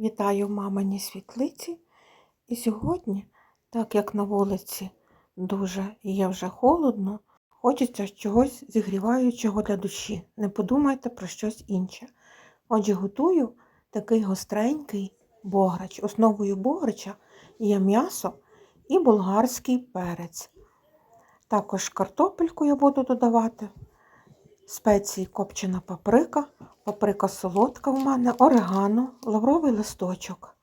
Вітаю в маминій світлиці. І сьогодні, так як на вулиці дуже є вже холодно, хочеться чогось зігріваючого для душі. Не подумайте про щось інше. Отже, готую такий гостренький бограч. Основою бограча є м'ясо і болгарський перець. Також картопельку я буду додавати, спеції копчена паприка, паприка солодка в мене, орегано, лавровий листочок.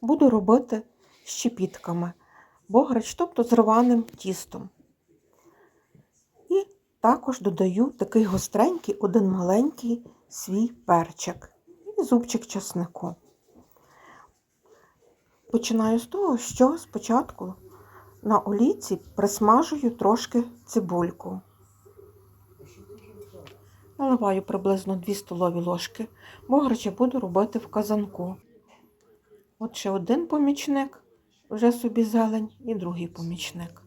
Буду робити щепітками бограч, тобто з рваним тістом. І також додаю такий гостренький, один маленький свій перчик і зубчик чеснику. Починаю з того, що спочатку на олійці присмажую трошки цибульку. Наливаю приблизно 2 столові ложки. Бограча буду робити в казанку. От ще один помічник, вже собі зелень, і другий помічник.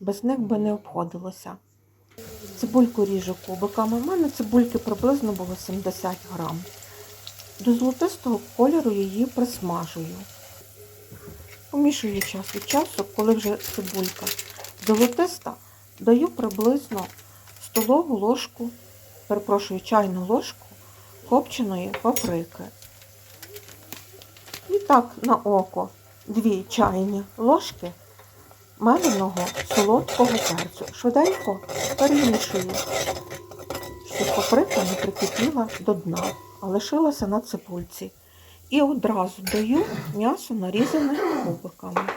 Без них би не обходилося. Цибульку ріжу кубиками. У мене цибульки приблизно було 70 грам. До золотистого кольору її присмажую. Помішую час від часу, коли вже цибулька золотиста, даю приблизно столову ложку, перепрошую, чайну ложку копченої паприки. І так на око дві чайні ложки меленого солодкого перцю. Швиденько перемішую, щоб паприка не прикипіла до дна, а лишилася на цибульці. І одразу даю м'ясо нарізане кубиками.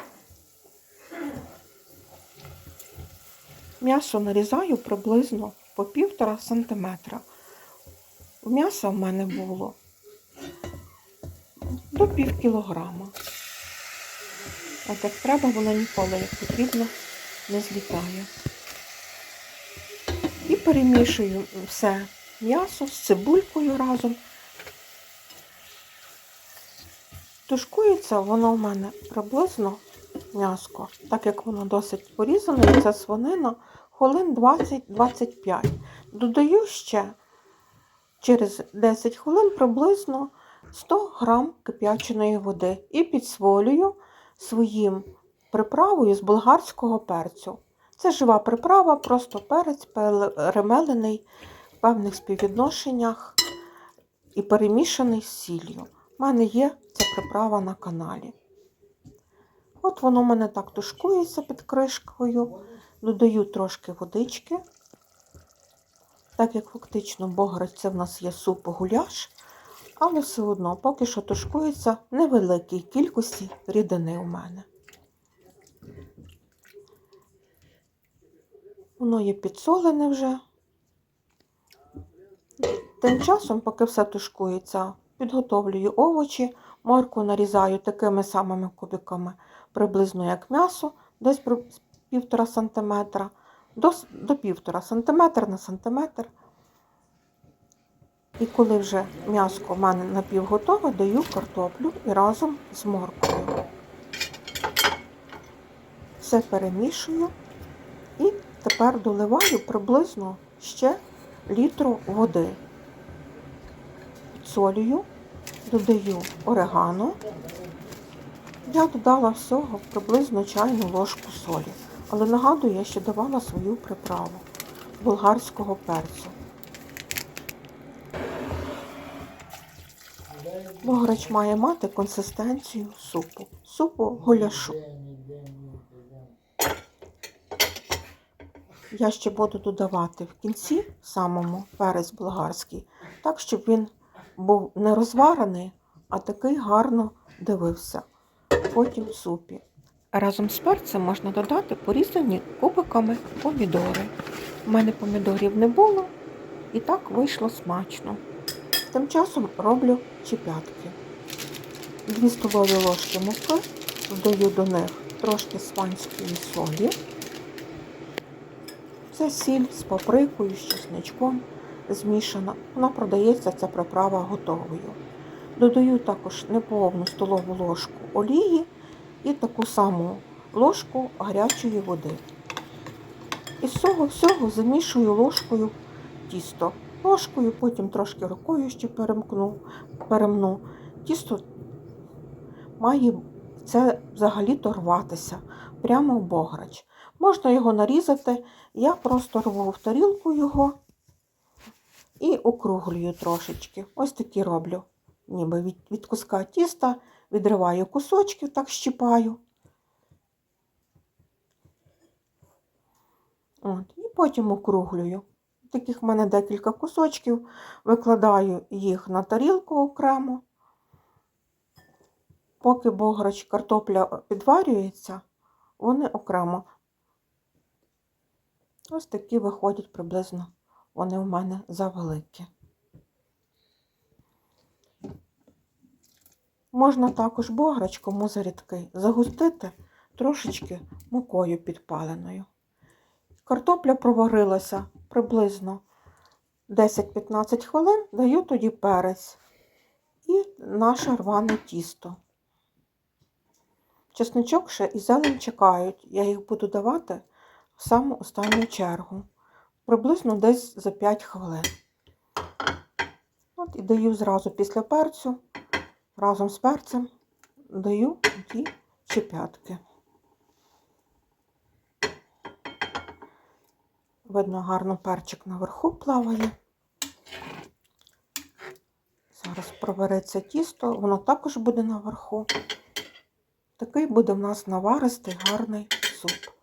М'ясо нарізаю приблизно по півтора сантиметра. М'яса в мене було до пів кілограма. От як треба, воно ніколи як потрібно не злітає. І перемішую все м'ясо з цибулькою разом. Тушкується воно в мене приблизно м'яско, так як воно досить порізане, це свинина хвилин 20-25. Додаю ще через 10 хвилин приблизно 100 грам кип'яченої води і підсволюю своїм приправою з болгарського перцю. Це жива приправа, просто перець перемелений в певних співвідношеннях і перемішаний з сіллю. У мене є ця приправа на каналі. От воно в мене так тушкується під кришкою. Додаю трошки водички. Так як фактично бограч це в нас є суп гуляш, але все одно поки що тушкується невеликій кількості рідини у мене. Воно є підсолене вже. Тим часом, поки все тушкується, підготовлюю овочі, морку нарізаю такими самими кубиками, приблизно як м'ясо, десь півтора сантиметра, до, до півтора сантиметр на сантиметр. І коли вже м'яско в мене напівготове, даю картоплю і разом з моркою. Все перемішую і тепер доливаю приблизно ще літру води. Підсолюю, додаю орегано. Я додала всього приблизно чайну ложку солі. Але нагадую, я ще давала свою приправу болгарського перцю. Бограч має мати консистенцію супу, супу гуляшу. Я ще буду додавати в кінці самому перець болгарський, так, щоб він був не розварений, а такий гарно дивився потім супі. Разом з перцем можна додати порізані кубиками помідори. У мене помідорів не було, і так вийшло смачно. Тим часом роблю чіпятки. Дві столові ложки муки, додаю до них трошки сванської солі. Це сіль з паприкою, з чесничком змішана. Вона продається, ця приправа готовою. Додаю також неповну столову ложку олії і таку саму ложку гарячої води. І з цього всього замішую ложкою тісто. ложкою, потім трошки рукою ще перемкну, перемну. Тісто має це взагалі-то рватися прямо в бограч. Можна його нарізати, я просто рву в тарілку його і округлюю трошечки. Ось такі роблю. Ніби від, від куска тіста відриваю кусочки, так щипаю. От, і потім округлюю. Таких в мене декілька кусочків. Викладаю їх на тарілку окремо. Поки бограч картопля підварюється, вони окремо. Ось такі виходять приблизно. Вони в мене завеликі. Можна також бограч, кому зарідкий, загустити трошечки мукою підпаленою. Картопля проварилася приблизно 10-15 хвилин, даю тоді перець і наше рване тісто. Чесничок ще і зелень чекають. Я їх буду давати в саму останню чергу. Приблизно десь за 5 хвилин. От і даю зразу після перцю, разом з перцем даю ті чіпятки. Видно, гарно перчик наверху плаває. Зараз провариться тісто, воно також буде наверху. Такий буде в нас наваристий гарний суп.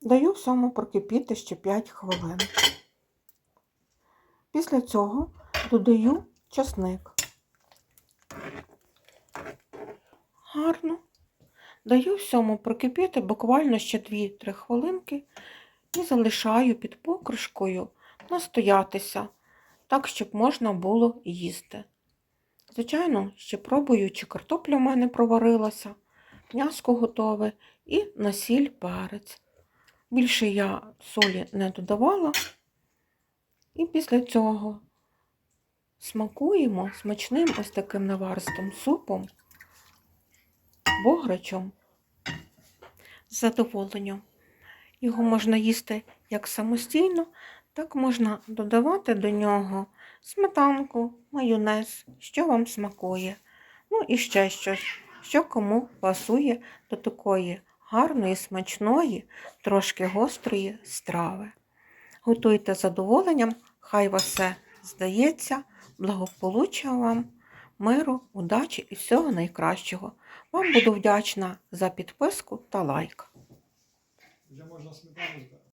Даю всьому прокипіти ще 5 хвилин. Після цього додаю часник. Гарно. Даю всьому прокипіти буквально ще 2-3 хвилинки і залишаю під покришкою настоятися, так, щоб можна було їсти. Звичайно, ще пробую, чи картопля в мене проварилася, м'яско готове і на сіль перець. Більше я солі не додавала. І після цього смакуємо смачним ось таким наваристим супом, бограчом з задоволенням. Його можна їсти як самостійно, так можна додавати до нього сметанку, майонез, що вам смакує. Ну і ще щось, що кому пасує до такої гарної, смачної, трошки гострої страви. Готуйте з задоволенням, хай вас все здається, благополуччя вам, миру, удачі і всього найкращого. Вам буду вдячна за підписку та лайк. Вже можна сметану